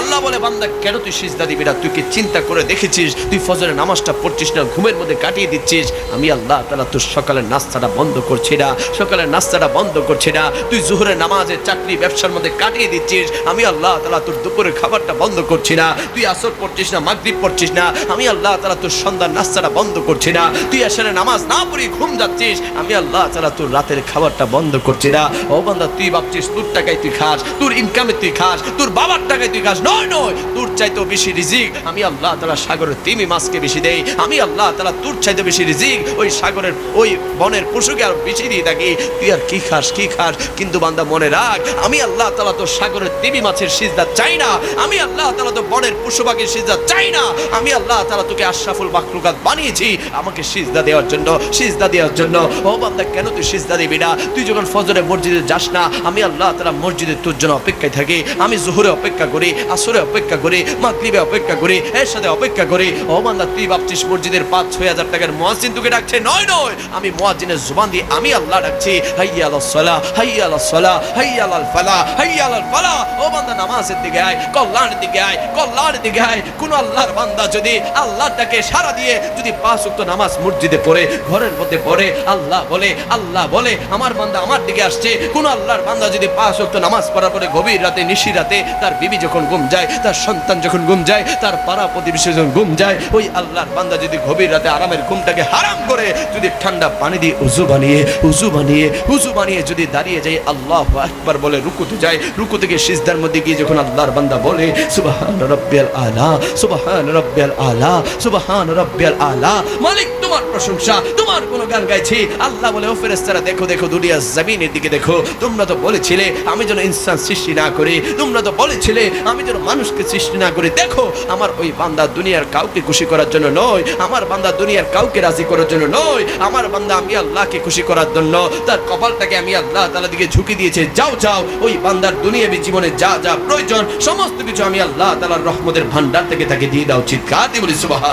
আল্লাহ বলে, বান্দা, কেন তুই সিজদা দিবি না? তুই কি চিন্তা করে দেখেছিস? তুই ফজরের নামাজটা পড়ছিস না, ঘুমের মধ্যে কাটিয়ে দিচ্ছিস? আমি আল্লাহ তালা তোর সকালের নাস্তাটা বন্ধ করছি না, সকালের নাস্তাটা বন্ধ করছি না। তুই জোহরের নামাজে চাকরি, ব্যবসার মধ্যে কাটিয়ে দিচ্ছিস। আমি আল্লাহ তালা তোর দুপুরের খাবারটা বন্ধ করছি না। তুই আসর পড়ছিস না, মাগরিব পড়ছিস না। আমি আল্লাহ তালা তোর সন্ধ্যার নাস্তাটা বন্ধ করছি না। তুই আসলে নামাজ না পড়ি ঘুম যাচ্ছিস। আমি আল্লাহ তালা তোর রাতের খাবারটা বন্ধ করছি না। ও বান্দা, তুই ভাবছিস তোর টাকায় তুই খাস, তোর ইনকামে তুই খাস, তোর বাবার টাকায় তুই খাস। নয় নয়। তোর চাইতেও বেশি রিজিক। আমি আল্লাহ তালা সাগরের তিমি মাছকে বেশি দেই। আমি আল্লাহ তালা তোর চাইতে বেশি রিজিক। ওই সাগরের, ওই বনের পশুকে আর বেশি দিয়ে থাকি। তুই আর কি খাস কি খাস? কিন্তু বান্দা, মনে রাখ, আমি আল্লাহ তালা তো সাগরের তিমি মাছের সিজদা চাই না। আমি আল্লাহ তালা তো বনের পশু পাখির সিজদা চাই না। আমি আল্লাহ তালা তোকে আশরাফুল মাকলুকাত বানিয়েছি। আমাকে সিজদা দেওয়ার জন্য, সিজদা দেওয়ার জন্য। ও বান্দা, কেন তুই সিজদা দিবি না? তুই যখন ফজরে মসজিদে যাস না, আমি আল্লাহ তালা মসজিদে তোর জন্য অপেক্ষায় থাকি। আমি জোহরে অপেক্ষা করি। আসরে অপেক্ষা করি, মাগরিবে অপেক্ষা করি এর সাথে অপেক্ষা করি ও তুই ভাবছিস মসজিদের পাঁচ ছয় হাজার টাকার মুয়াজ্জিন তোকে ডাকছে, নয় নয়, আমি মুয়াজ্জিনের জুবান দিয়ে আমি আল্লাহ ডাকছি, হাইয়া আলাস সালাহ, হাইয়া আলাস সালাহ, হাইয়া আলাল ফালাহ, হাইয়া আলাল ফালাহ, ও বান্দা নামাজের দিকে আয়, কল্যাণের দিকে আয়, কল্যাণের দিকে আয়, কোন আল্লাহর বান্দা যদি আল্লাহটাকে সারা দিয়ে যদি পাঁচ ওয়াক্ত নামাজ মসজিদে পড়ে, ঘরের মধ্যে পড়ে, আল্লাহ বলে আল্লাহ বলে, আমার বান্দা আমার দিকে আসছে, কোন আল্লাহর বান্দা যদি পাঁচ ওয়াক্ত নামাজ পড়ার পরে গভীর রাতে, নিশি রাতে, তার বিবি যখন ঘুম যায়, তার সন্তান যখন ঘুম যায়, তার পাড়া প্রতিবেশী যখন ঘুম যায়, ওই আল্লাহর বান্দা যদি গভীর রাতে আরামের ঘুমটাকে হারাম করে, যদি ঠান্ডা পানি দিয়ে উজু বানিয়ে উজু বানিয়ে উজু বানিয়ে যদি দাঁড়িয়ে যায়, আল্লাহ একবার বলে রুকুতে যায় রুকু থেকে সিজদার মধ্যে গিয়ে যখন আল্লাহর বান্দা বলে, সুবহান রাব্বিয়াল আলা, সুবহান রাব্বিয়াল আলা, সুবহান রাব্বিয়াল আলা, মালিক তোমার প্রশংসা, তোমার কোন গান গাইছি। আল্লাহ বলে, ও ফেরেশতারা, দেখো দেখো দুনিয়া জমিনের দিকে দেখো, তোমরা তো বলেছিলে, আমি যেন ইনসান সৃষ্টি না করি, তোমরা তো বলেছিলে, আমি যেন মানুষকে সৃষ্টি না করে, দেখো, আমার ওই বান্দা দুনিয়ার কাউকে খুশি করার জন্য নয়, আমার বান্দা দুনিয়ার কাউকে রাজি করার জন্য নয়, আমার বান্দা আমি আল্লাহকে খুশি করার জন্য, তার কপালটাকে আমি আল্লাহ তালা দিকে ঝুঁকি দিয়েছে, যাও যাও, ওই বান্দার দুনিয়াবি জীবনে যা যা প্রয়োজন, সমস্ত কিছু আমি আল্লাহ তালার রহমতের ভান্ডার থেকে তাকে দিয়ে দাও, চিৎকার দিয়ে বলি সুবাহা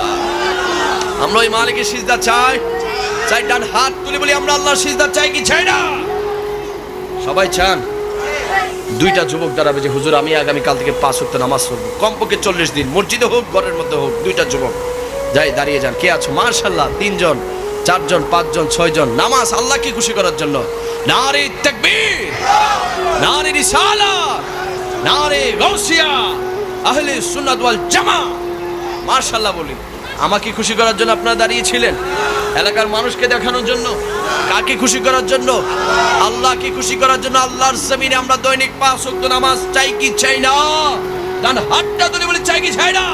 আমরা ওই মালিকের সিজদা চাই চাই ডান হাত তুলে বলি, আমরা আল্লাহর সিজদা চাই কি চাই না? সবাই চান? দুইটা যুবক দাঁড়াবে যে, হুজুর, আমি আগামীকাল থেকে পাঁচ হতে নামাজ পড়ব। কমপক্ষে চল্লিশ দিন, মসজিদে হোক, ঘরের মধ্যে হোক, দুইটা যুবক যাই দাঁড়িয়ে যান। কে আছো? মার্শাল্লাহ তিনজন, চারজন, পাঁচজন, ছয়জন। নামাজ আল্লাহকে খুশি করার জন্য। নারে তাকবীর, নারে নারে গৌসিয়া আহলে সুন্নাত জামা মার্শাল্লাহ বলি। আমাকে খুশি করার জন্য আপনারা দাঁড়িয়েছিলেন এলাকার মানুষকে দেখানোর জন্য, কাকে খুশি করার জন্য, আল্লাহকে খুশি করার জন্য আল্লাহর জমিনে আমরা দৈনিক পাঁচ নামাজ চাই কি চাই না? ডান হাতটা ধরে বলি, চাই কি চাই না?